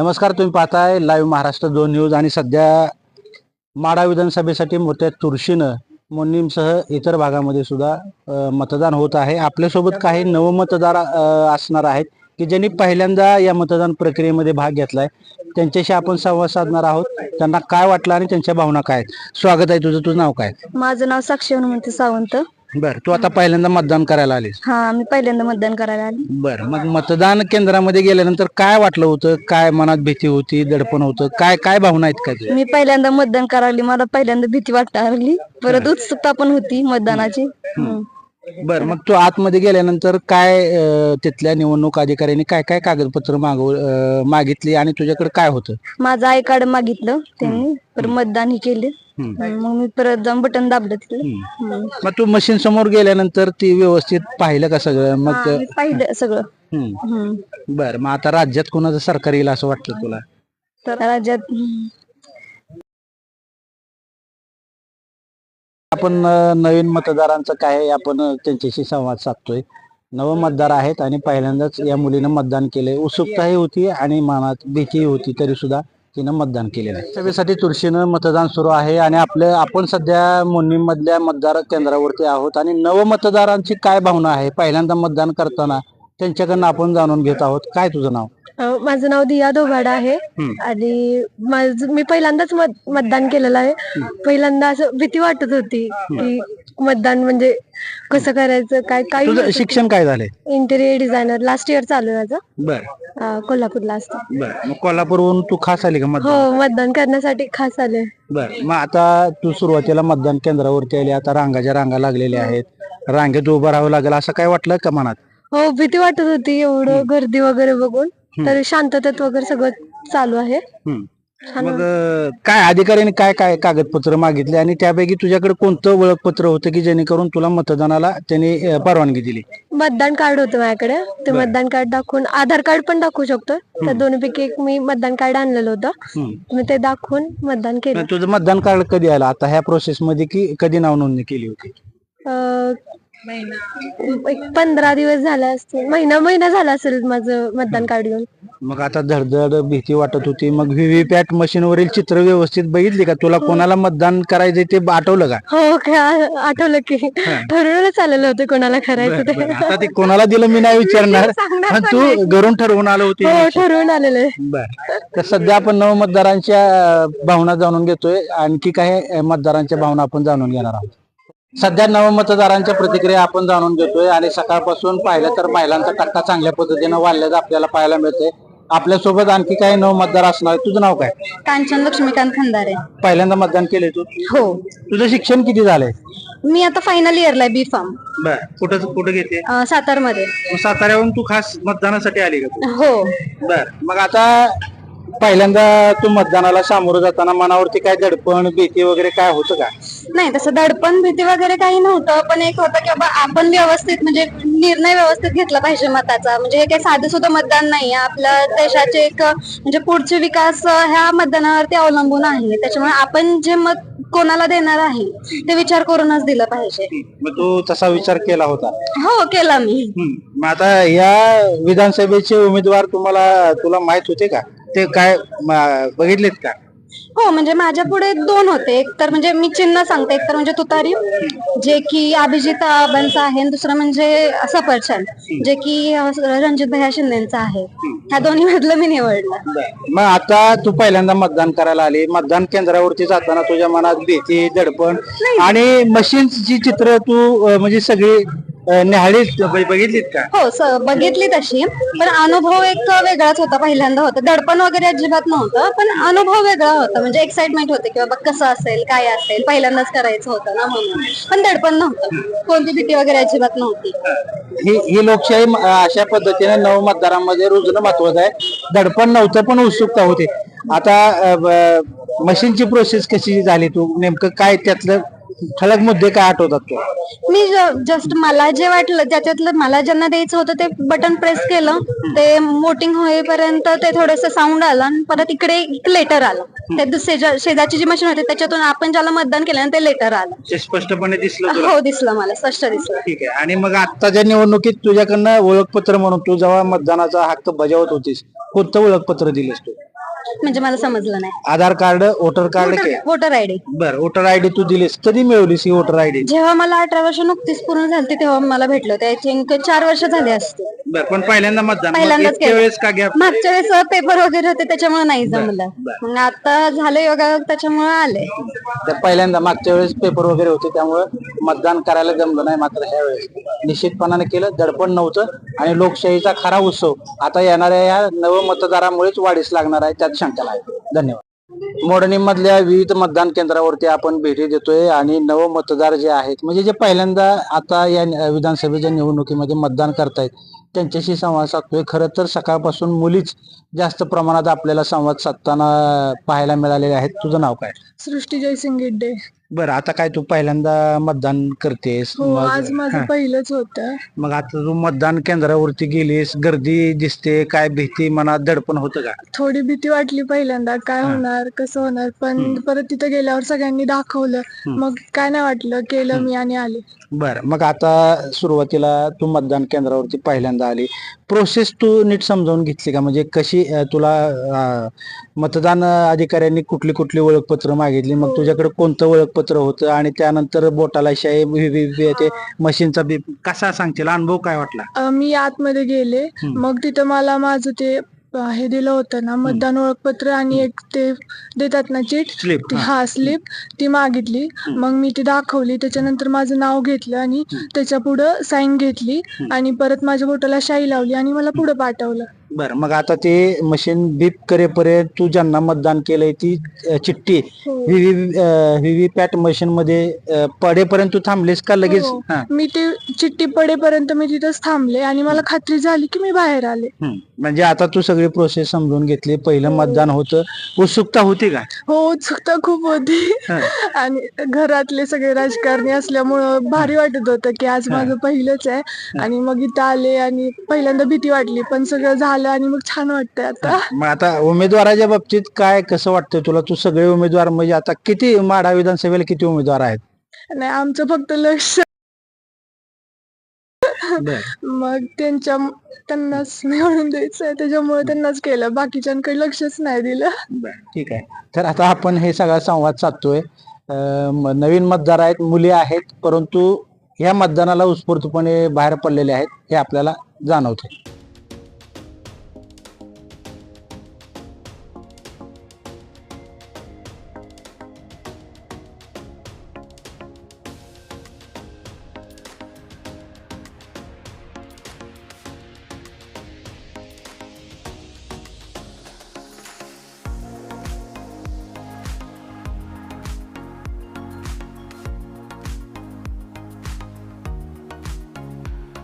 नमस्कार तुम्ही पाहताय लाईव्ह महाराष्ट्र दोन न्यूज आणि सध्या माडा विधानसभेसाठी मोठ्या तुरशीनं मोनिमसह इतर भागामध्ये सुद्धा मतदान होत आहे. आपल्यासोबत काही नवमतदार असणार आहेत की ज्यांनी पहिल्यांदा या मतदान प्रक्रियेमध्ये भाग घेतलाय. त्यांच्याशी आपण संवाद साधणार आहोत. त्यांना काय वाटलं आणि त्यांच्या भावना काय आहेत? स्वागत आहे तुझं. तुझं नाव काय? माझं नाव साक्षी हनुमंत सावंत. बर तू आता पहिल्यांदा मतदान करायला आलीस. हा मी पहिल्यांदा मतदान करायला आले. बर मग मतदान केंद्रामध्ये गेल्यानंतर काय वाटलं होतं? काय मनात भीती होती? दडपण होतं? काय काय भावना आहेत काय तुझ्या? मी पहिल्यांदा मतदान करायला मला पहिल्यांदा भीती लागली परत उत्सुकता पण होती मतदानाची. हम्म. बर मग तू आतमध्ये गेल्यानंतर काय अं, तिथल्या निवडणूक अधिकाऱ्यांनी काय काय कागदपत्र मागव अं, मागितली आणि तुझ्याकडे काय होतं? माझं आय कार्ड मागितलं त्यांनी. परत मतदान ही केले. मग मी परत जाऊन बटन दाबलं तिथे हम्म. हम्म. मग तू मशीन समोर गेल्यानंतर ती व्यवस्थित पाहिलं का सगळं मग हा, मी पाहिलं सगळं हम्म. हम्म. बर मग आता राज्यात कोणाचं सरकार येईल असं वाटतं तुला तर राज्यात हम्म. आपण अं, नवीन मतदारांचं काय आहे, आपण अं, त्यांच्याशी संवाद साधतोय नव मतदार आहेत आणि पहिल्यांदाच या मुलीनं मतदान केलंय उत्सुकताही होती आणि मनात भीतीही होती तरी सुद्धा तिनं मतदान केलेलं आहे. सभेसाठी तुळशीनं मतदान सुरू आहे आणि आपलं आपण सध्या मोन्नीम मतदार केंद्रावरती आहोत आणि नव मतदारांची काय भावना आहे? पहिल्यांदा मतदान करताना त्यांच्याकडनं आपण जाणून घेत आहोत. काय तुझं नाव? अं, माझं नाव दिया दोभाडा आहे. आणि माझं मी पहिल्यांदाच मत मतदान केलेलं आहे. पहिल्यांदा असं भीती वाटत होती की मतदान म्हणजे कसं करायचं काय काय तुझं शिक्षण काय झालंय? इंटेरियर डिझायनर लास्ट इयर चालू आहे माझं. बर. अं, कोल्हापूरला असतं. बर. मग कोल्हापूरवरून तू खास आली का मतदान? हो मतदान करण्यासाठी खास आले. बर. मग आता तू सुरुवातीला मतदान केंद्रावरती आली. आता रांगाच्या रांगा लागलेल्या आहेत. रांगेत उभं राहावं लागेल असं काय वाटलं का मनात? हो भीती वाटत होती. एवढं गर्दी वगैरे बघून. तर शांततेत वगैरे सगळं चालू आहे. हम्म. छान मग अं, काय अधिकाऱ्यांनी काय काय कागदपत्र मागितले? आणि त्यापैकी तुझ्याकडे कोणतं ओळखपत्र होतं की जेणेकरून तुला मतदानाला त्यांनी अं, परवानगी दिली? मतदान कार्ड होतं माझ्याकडे. ते मतदान कार्ड दाखवून आधार कार्ड पण दाखवू शकतो. त्या दोन्हीपैकी एक मी मतदान कार्ड आणलेलं होतं. हम्म. मी ते दाखवून मतदान केलं. तुझं मतदान कार्ड कधी आलं? आता ह्या प्रोसेस मध्ये की कधी नाव नोंदणी केली होती? अं, एक पंधरा दिवस झाला असतील महिना महिना झाला असेल माझं मतदान कार्ड घेऊन. मग आता धडधड भीती वाटत होती. मग व्हीव्हीपॅट मशीनवरील चित्र व्यवस्थित बघितली का? तुला कोणाला मतदान करायचं ते आठवलं का? हो काय आठवलं की. ठरवूनच आलेलं होतं कोणाला करायचं ते. बरं, आता ते कोणाला दिलं मी नाही विचारणार. सांगणार पण तू घरून ठरवून आलं होती. हो ठरवून आलेलं आहे. बर. तर सध्या आपण नव मतदारांच्या अं, भावना जाणून घेतोय. आणखी काही अं, मतदारांच्या भावना आपण जाणून घेणार आहोत. सध्या नव मतदारांच्या प्रतिक्रिया आपण जाणून घेतोय आणि सकाळपासून पाहिलं तर महिलांचा टक्का चांगल्या पद्धतीनं वाढल्याचं आपल्याला पाहायला मिळतंय. आपल्यासोबत आणखी काही नव मतदार असणार. तुझं नाव काय? कांचन लक्ष्मीकांत खंदारे. पहिल्यांदा मतदान केलंय तू? हो. तुझं शिक्षण किती झालंय? मी आता फायनल इयरला बी फार्म बर. कुठं कुठं घेते? सातारमध्ये साताऱ्याहून तू खास मतदानासाठी आली का तू? हो. बर. मग आता पहिल्यांदा तू मतदानाला सामोरं जाताना मनावरती काय दडपण भीती वगैरे काय होतं का? नाही तसं दडपण भीती वगैरे काही नव्हतं पण एक होतं की बाबा आपण व्यवस्थित म्हणजे निर्णय व्यवस्थित घेतला पाहिजे मताचा. म्हणजे हे काही साधं सुद्धा मतदान नाही आपल्या देशाचे एक म्हणजे पुढचे विकास ह्या मतदानावरती अवलंबून आहे. त्याच्यामुळे आपण जे मत कोणाला देणार आहे ते विचार करूनच दिलं पाहिजे. मग तू तसा विचार केला होता. हो केला मी. मग आता या विधानसभेचे उमेदवार तुम्हाला तुला माहीत होते का? ते काय म- बघितलेत का? हो म्हणजे माझ्या पुढे दोन होते. एक तर म्हणजे मी चिन्ह सांगते. एक तर म्हणजे तुतारी जे की अभिजित आबांचं आहे. आणि दुसरं म्हणजे सफरचंद जे की रणजित भैया शिंदेचं आहे. ह्या दोन्ही मधलं मी निवडलं. मग आता तू पहिल्यांदा मतदान करायला आली. मतदान केंद्रावरती जाताना तुझ्या मनात भीती दडपण आणि मशीनची चित्र तू अं, म्हणजे सगळी ब- बघितलीत का? हो स- बघितली तशी पण अनुभव एक वेगळाच होता पहिल्यांदा होता. दडपण वगैरे अजिबात नव्हतं पण अनुभव वेगळा होता. म्हणजे एक्साइटमेंट होते की बाबा कसं असेल काय असेल पहिल्यांदाच करायचं होतं ना म्हणून. पण दडपण नव्हतं. कोणती भीती वगैरे अजिबात नव्हती. ही ही लोकशाही म- अशा पद्धतीने नव मतदारांमध्ये रुजणं महत्वाचं आहे. दडपण नव्हतं पण उत्सुकता होती. आता मशीनची प्रोसेस कशी झाली तू? नेमकं काय त्यातलं ठळक मुद्दे काय आठवतात तू? मी जस्ट मला जे वाटलं ज्याच्यातलं मला ज्यांना द्यायचं होतं ते बटन प्रेस केलं. ते वोटिंग होईपर्यंत ते थोडस साऊंड आलं आणि परत इकडे एक लेटर आलं. ते शेजारची जी मशीन होती त्याच्यातून आपण ज्याला मतदान केलं ना ते लेटर आलं. ते स्पष्टपणे दिसलं तुला? हो दिसलं मला स्पष्ट दिसलं. ठीक आहे. आणि मग आत्ताच्या निवडणुकीत तुझ्याकडनं ओळखपत्र म्हणून तू जेव्हा मतदानाचा हक्क बजावत होतीस कोणतं ओळखपत्र दिलेस तू? म्हणजे मला समजलं नाही. आधार कार्ड वोटर कार्ड के वोटर आयडी बर वोटर आयडी तू दिलीस कधी मिळवलीस ही वोटर आयडी जेव्हा मला अठरा वर्ष नुकतीच पूर्ण झाली तेव्हा मला भेटलं होतं. आय थिंक चार वर्ष झाले असते बर पण पहिल्यांदा मतदान मग पहिल्यांदाच इतक्या केलं. वेळेस का गॅप मागच्या वेळेस पेपर वगैरे होते त्याच्यामुळे नाही जमलं. मग आता झालं योगा त्याच्यामुळे आले तर पहिल्यांदा मागच्या वेळेस पेपर वगैरे होते त्यामुळे मतदान करायला जमलं नाही मात्र ह्या वेळेस. निश्चितपणाने केलं. दडपण नव्हतं. आणि लोकशाहीचा खरा उत्सव आता येणाऱ्या या नव मतदारामुळेच वाढीस लागणार आहे त्यात शंका नाही. धन्यवाद. मोडणीमधल्या विविध मतदान केंद्रावरती आपण भेटी देतोय आणि नव मतदार जे आहेत म्हणजे जे पहिल्यांदा आता या विधानसभेच्या निवडणुकीमध्ये मतदान करतायत त्यांच्याशी संवाद साधतोय. खरं तर सकाळपासून मुलीच जास्त प्रमाणात आपल्याला संवाद साधताना पाहायला मिळालेले आहेत. तुझं नाव काय? सृष्टी जयसिंग गिड्डे. बरं आता काय तू पहिल्यांदा मतदान करतेस हो मग आज माझं पहिलंच होतं. मग आता तू मतदान केंद्रावरती गेलीस गर्दी दिसते काय भीती मनात दडपण होतं का? थोडी भीती वाटली पहिल्यांदा काय होणार कसं होणार पण परत तिथे गेल्यावर सगळ्यांनी दाखवलं मग काय नाही वाटलं केलं मी आणि आले. बरं मग आता सुरुवातीला तू मतदान केंद्रावरती पहिल्यांदा आली. प्रोसेस तू नीट समजावून घेतली का? म्हणजे कशी अं, तुला अं, मतदान अधिकाऱ्यांनी कुठली कुठली ओळखपत्र मागितली? मग तुझ्याकडे कोणतं ओळखपत्र होतं आणि त्यानंतर बोटाला शाही वि- वि- वि- ते मशीनचा बी कसा सांगशील? अनुभव काय वाटला? अं, मी आतमध्ये गेले. मग तिथं मला माझं ते अं, हे दिलं होतं ना मतदान ओळखपत्र आणि एक ते देतात ना चिट स्लिप. ती हा स्लिप. ती मागितली. मग मी ती दाखवली. त्याच्यानंतर माझं नाव घेतलं आणि त्याच्या पुढं साईन घेतली आणि परत माझ्या बोटाला शाई लावली आणि मला पुढे पाठवलं. बरं मग आता ते मशीन बीप करेपर्यंत तू ज्यांना मतदान केलंय ती अं, चिठ्ठी हो. व्हीव्ही पॅट मशीन मध्ये अं, पडेपर्यंत तू थांबलीस का लगेच? हो. हा. मी ते चिठ्ठी पडेपर्यंत मी तिथंच थांबले आणि मला खात्री झाली की मी बाहेर आले. हम्म. म्हणजे आता तू सगळी प्रोसेस समजून घेतली. पहिलं मतदान होतं. उत्सुकता होती का? हो उत्सुकता खूप होती. आणि घरातले सगळे राजकारणी असल्यामुळं भारी वाटत होतं की आज माझं पहिलंच आहे. आणि मग इथं आले आणि पहिल्यांदा भीती वाटली पण सगळं झालं आणि मग छान वाटतंय आता. मग आता उमेदवाराच्या बाबतीत काय कसं वाटतंय तुला? तू सगळे उमेदवार म्हणजे आता किती माढा विधानसभेला किती उमेदवार आहेत? नाही आमचं फक्त लक्ष. मग त्यांच्या त्यांनाच निवडून द्यायचंय. त्याच्यामुळे त्यांनाच केलं. बाकीच्यांकडे लक्षच नाही दिलं. ठीक आहे. तर आता आपण हे सगळा संवाद साधतोय. अं, म- नवीन मतदार आहेत मुली आहेत परंतु या मतदानाला उत्स्फूर्तपणे बाहेर पडलेले आहेत हे आपल्याला जाणवते